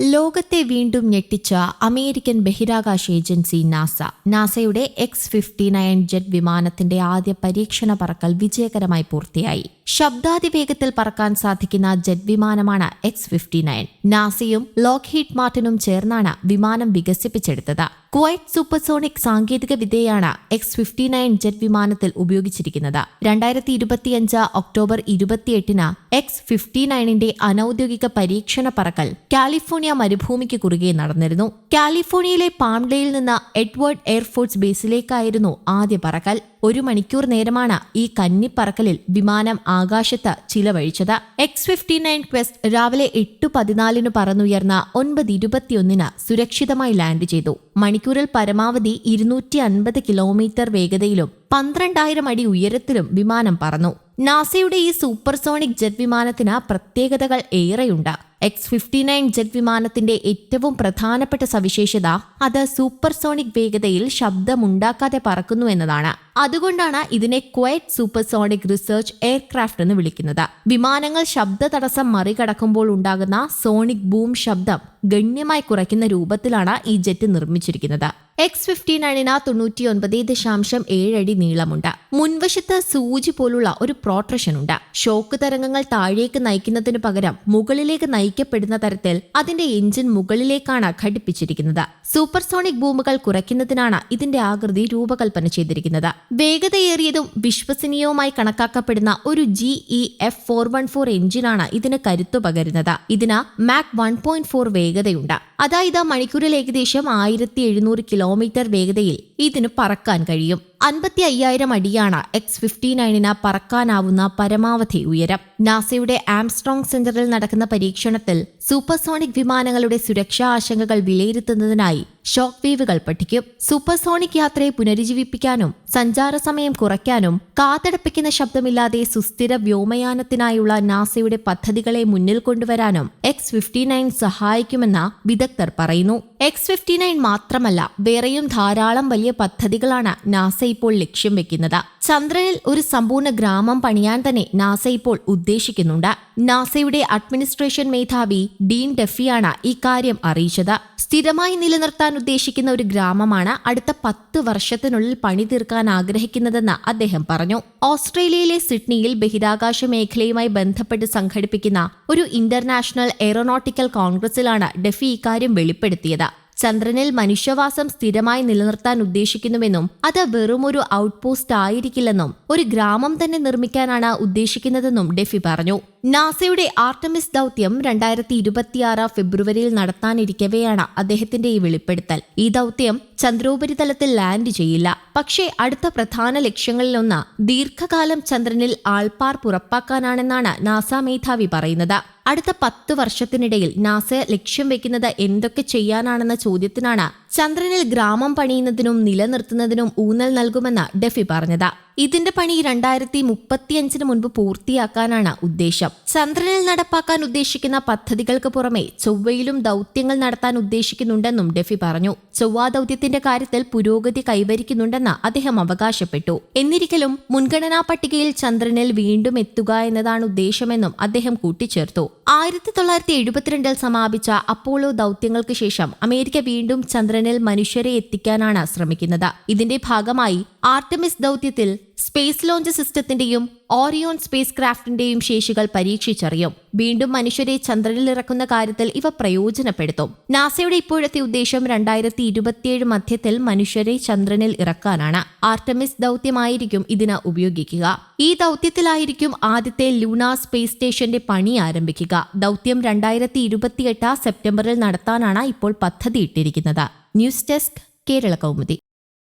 ലോകത്തെ വീണ്ടും ഞെട്ടിച്ച അമേരിക്കൻ ബഹിരാകാശ ഏജൻസി നാസ. നാസയുടെ എക്സ് ഫിഫ്റ്റി നയൻ ജെറ്റ് വിമാനത്തിന്റെ ആദ്യ പരീക്ഷണ പറക്കൽ വിജയകരമായി പൂർത്തിയായി. ശബ്ദാതിവേഗത്തിൽ പറക്കാൻ സാധിക്കുന്ന ജെറ്റ് വിമാനമാണ് എക്സ് ഫിഫ്റ്റി നയൻ. നാസയും ലോക്ഹീഡ് മാർട്ടിനും ചേർന്നാണ് വിമാനം വികസിപ്പിച്ചെടുത്തത്. കുവൈറ്റ് സൂപ്പർസോണിക് സാങ്കേതിക വിദ്യയാണ് എക്സ് ഫിഫ്റ്റി നയൻ ജെറ്റ് വിമാനത്തിൽ ഉപയോഗിച്ചിരിക്കുന്നത്. രണ്ടായിരത്തി ഇരുപത്തിയഞ്ച് ഒക്ടോബർ ഇരുപത്തിയെട്ടിന് എക്സ് ഫിഫ്റ്റി നയനിന്റെ അനൌദ്യോഗിക പരീക്ഷണ പറക്കൽ കാലിഫോർണിയ മരുഭൂമിക്ക് കുറുകെ നടന്നിരുന്നു. കാലിഫോർണിയയിലെ പാംഡയിൽ നിന്ന് എഡ്വേർഡ് എയർഫോഴ്സ് ബേസിലേക്കായിരുന്നു ആദ്യ പറക്കൽ. ഒരു മണിക്കൂർ നേരമാണ് ഈ കന്നിപ്പറക്കലിൽ വിമാനം ആകാശത്ത് ചിലവഴിച്ചത്. എക്സ് ഫിഫ്റ്റി നയൻ ക്വസ്റ്റ് രാവിലെ എട്ട് പതിനാലിന് പറന്നുയർന്ന ഒൻപത് ഇരുപത്തിയൊന്നിന് സുരക്ഷിതമായി ലാൻഡ് ചെയ്തു. മണിക്കൂറിൽ പരമാവധി ഇരുന്നൂറ്റി അൻപത് കിലോമീറ്റർ വേഗതയിലും പന്ത്രണ്ടായിരം അടി ഉയരത്തിലും വിമാനം പറന്നു. നാസയുടെ ഈ സൂപ്പർസോണിക് ജെറ്റ് വിമാനത്തിന് പ്രത്യേകതകൾ ഏറെയുണ്ട്. എക്സ് ഫിഫ്റ്റി നയൻ ജെറ്റ് വിമാനത്തിന്റെ ഏറ്റവും പ്രധാനപ്പെട്ട സവിശേഷത അത് സൂപ്പർസോണിക് വേഗതയിൽ ശബ്ദമുണ്ടാക്കാതെ പറക്കുന്നു എന്നതാണ്. അതുകൊണ്ടാണ് ഇതിനെ ക്വയറ്റ് സൂപ്പർസോണിക് റിസർച്ച് എയർക്രാഫ്റ്റ് എന്ന് വിളിക്കുന്നത്. വിമാനങ്ങൾ ശബ്ദ തടസ്സം മറികടക്കുമ്പോൾ ഉണ്ടാകുന്ന സോണിക് ബൂം ശബ്ദം ഗണ്യമായി കുറയ്ക്കുന്ന രൂപത്തിലാണ് ഈ ജെറ്റ് നിർമ്മിച്ചിരിക്കുന്നത്. എക്സ് ഫിഫ്റ്റി നയനിന് തൊണ്ണൂറ്റി ഒൻപത് ദശാംശം ഏഴടി നീളമുണ്ട്. മുൻവശത്ത് സൂചി പോലുള്ള ഒരു പ്രോട്രഷൻ ഉണ്ട് ഷോക്ക് തരംഗങ്ങൾ താഴേക്ക് നയിക്കുന്നതിനു പകരം മുകളിലേക്ക് നയിക്കപ്പെടുന്ന തരത്തിൽ അതിന്റെ എഞ്ചിൻ മുകളിലേക്കാണ് ഘടിപ്പിച്ചിരിക്കുന്നത്. സൂപ്പർസോണിക് ബൂമുകൾ കുറയ്ക്കുന്നതിനാണ് ഇതിന്റെ ആകൃതി രൂപകൽപ്പന ചെയ്തിരിക്കുന്നത്. വേഗതയേറിയതും വിശ്വസനീയവുമായി കണക്കാക്കപ്പെടുന്ന ഒരു G E F four one four എഞ്ചിനാണ് ഇതിന് കരുത്തു പകരുന്നത്. ഇതിന് മാക് വൺ പോയിന്റ് ഫോർ വേഗതയുണ്ട്. അതായത് മണിക്കൂറിൽ ഏകദേശം ആയിരത്തി എഴുന്നൂറ് കിലോമീറ്റർ വേഗതയിൽ ഇതിന് പറക്കാൻ കഴിയും. അൻപത്തി അയ്യായിരം അടിയാണ് എക്സ് ഫിഫ്റ്റി നയനിന് പറക്കാനാവുന്ന പരമാവധി ഉയരം. നാസയുടെ ആംസ്ട്രോങ് സെന്ററിൽ നടക്കുന്ന പരീക്ഷണത്തിൽ സൂപ്പർസോണിക് വിമാനങ്ങളുടെ സുരക്ഷാ ആശങ്കകൾ വിലയിരുത്തുന്നതിനായി ഷോക്ക് വേവുകൾ പഠിക്കും. സൂപ്പർസോണിക് യാത്രയെ പുനരുജ്ജീവിപ്പിക്കാനും സഞ്ചാര സമയം കുറയ്ക്കാനും കാതടപ്പിക്കുന്ന ശബ്ദമില്ലാതെ സുസ്ഥിര വ്യോമയാനത്തിനായുള്ള നാസയുടെ പദ്ധതികളെ മുന്നിൽ കൊണ്ടുവരാനും എക്സ് ഫിഫ്റ്റി നയൻ സഹായിക്കുമെന്ന് വിദഗ്ധർ പറയുന്നു. എക്സ് ഫിഫ്റ്റി നയൻ മാത്രമല്ല വേറെയും ധാരാളം വലിയ പദ്ധതികളാണ് നാസ ഇപ്പോൾ ലക്ഷ്യം വെക്കുന്നത്. ചന്ദ്രനിൽ ഒരു സമ്പൂർണ ഗ്രാമം പണിയാൻ തന്നെ നാസ ഇപ്പോൾ ഉദ്ദേശിക്കുന്നുണ്ട്. നാസയുടെ അഡ്മിനിസ്ട്രേഷൻ മേധാവി ഡീൻ ഡെഫിയാണ് ഇക്കാര്യം അറിയിച്ചത്. സ്ഥിരമായി നിലനിർത്താൻ ഉദ്ദേശിക്കുന്ന ഒരു ഗ്രാമമാണ് അടുത്ത പത്ത് വർഷത്തിനുള്ളിൽ പണി തീർക്കാൻ ആഗ്രഹിക്കുന്നതെന്ന് അദ്ദേഹം പറഞ്ഞു. ഓസ്ട്രേലിയയിലെ സിഡ്നിയിൽ ബഹിരാകാശ മേഖലയുമായി ബന്ധപ്പെട്ട് സംഘടിപ്പിക്കുന്ന ഒരു ഇന്റർനാഷണൽ എയറോനോട്ടിക്കൽ കോൺഗ്രസിലാണ് ഡെഫി ഇക്കാര്യം വെളിപ്പെടുത്തിയത്. ചന്ദ്രനിൽ മനുഷ്യവാസം സ്ഥിരമായി നിലനിർത്താൻ ഉദ്ദേശിക്കുന്നുവെന്നും അത് വെറുമൊരു ഔട്ട്പോസ്റ്റ് ആയിരിക്കില്ലെന്നും ഒരു ഗ്രാമം തന്നെ നിർമ്മിക്കാനാണ് ഉദ്ദേശിക്കുന്നതെന്നും ഡെഫി പറഞ്ഞു. നാസയുടെ ആർട്ടമിസ് ദൗത്യം രണ്ടായിരത്തി ഇരുപത്തിയാറ് ഫെബ്രുവരിയിൽ നടത്താനിരിക്കവെയാണ് അദ്ദേഹത്തിന്റെ ഈ വെളിപ്പെടുത്തൽ. ഈ ദൗത്യം ചന്ദ്രോപരിതലത്തിൽ ലാൻഡ് ചെയ്യില്ല. പക്ഷേ അടുത്ത പ്രധാന ലക്ഷ്യങ്ങളിലൊന്ന് ദീർഘകാലം ചന്ദ്രനിൽ ആൾപ്പാർ പുറപ്പാക്കാനാണെന്നാണ് നാസ മേധാവി പറയുന്നത്. അടുത്ത പത്ത് വർഷത്തിനിടയിൽ നാസ ലക്ഷ്യം വെക്കുന്നത് എന്തൊക്കെ ചെയ്യാനാണെന്ന ചോദ്യത്തിനാണ് ചന്ദ്രനിൽ ഗ്രാമം പണിയുന്നതിനും നിലനിർത്തുന്നതിനും ഊന്നൽ നൽകുമെന്ന് ഡെഫി പറഞ്ഞത്. ഇതിന്റെ പണി രണ്ടായിരത്തി മുപ്പത്തിയഞ്ചിന് മുൻപ് പൂർത്തിയാക്കാനാണ് ഉദ്ദേശം. ചന്ദ്രനിൽ നടപ്പാക്കാൻ ഉദ്ദേശിക്കുന്ന പദ്ധതികൾക്ക് പുറമെ ചൊവ്വയിലും ദൗത്യങ്ങൾ നടത്താൻ ഉദ്ദേശിക്കുന്നുണ്ടെന്നും ഡെഫി പറഞ്ഞു. ചൊവ്വ ദൗത്യത്തിന്റെ കാര്യത്തിൽ പുരോഗതി കൈവരിക്കുന്നുണ്ടെന്ന് അദ്ദേഹം അവകാശപ്പെട്ടു. എന്നിരിക്കലും മുൻഗണനാ പട്ടികയിൽ ചന്ദ്രനിൽ വീണ്ടും എത്തുക എന്നതാണ് ഉദ്ദേശമെന്നും അദ്ദേഹം കൂട്ടിച്ചേർത്തു. ആയിരത്തി തൊള്ളായിരത്തി എഴുപത്തിരണ്ടിൽ സമാപിച്ച അപ്പോളോ ദൗത്യങ്ങൾക്ക് ശേഷം അമേരിക്ക വീണ്ടും ചന്ദ്രനിൽ മനുഷ്യരെ എത്തിക്കാനാണ് ശ്രമിക്കുന്നത്. ഇതിന്റെ ഭാഗമായി ആർട്ടമിസ് ദൗത്യത്തിൽ സ്പേസ് ലോഞ്ച് സിസ്റ്റത്തിന്റെയും ഓറിയോൺ സ്പേസ് ക്രാഫ്റ്റിന്റെയും ശേഷികൾ പരീക്ഷിച്ചറിയും. വീണ്ടും മനുഷ്യരെ ചന്ദ്രനിൽ ഇറക്കുന്ന കാര്യത്തിൽ ഇവ പ്രയോജനപ്പെടുത്തും. നാസയുടെ ഇപ്പോഴത്തെ ഉദ്ദേശം രണ്ടായിരത്തി ഇരുപത്തിയേഴ് മധ്യത്തിൽ മനുഷ്യരെ ചന്ദ്രനിൽ ഇറക്കാനാണ്. ആർട്ടമിസ് ദൗത്യമായിരിക്കും ഇതിന് ഉപയോഗിക്കുക. ഈ ദൗത്യത്തിലായിരിക്കും ആദ്യത്തെ ലൂണ സ്പേസ് സ്റ്റേഷന്റെ പണി ആരംഭിക്കുക. ദൗത്യം രണ്ടായിരത്തി ഇരുപത്തിയെട്ട് സെപ്റ്റംബറിൽ നടത്താനാണ് ഇപ്പോൾ പദ്ധതിയിട്ടിരിക്കുന്നത്. News desk Kerala Kaumudi.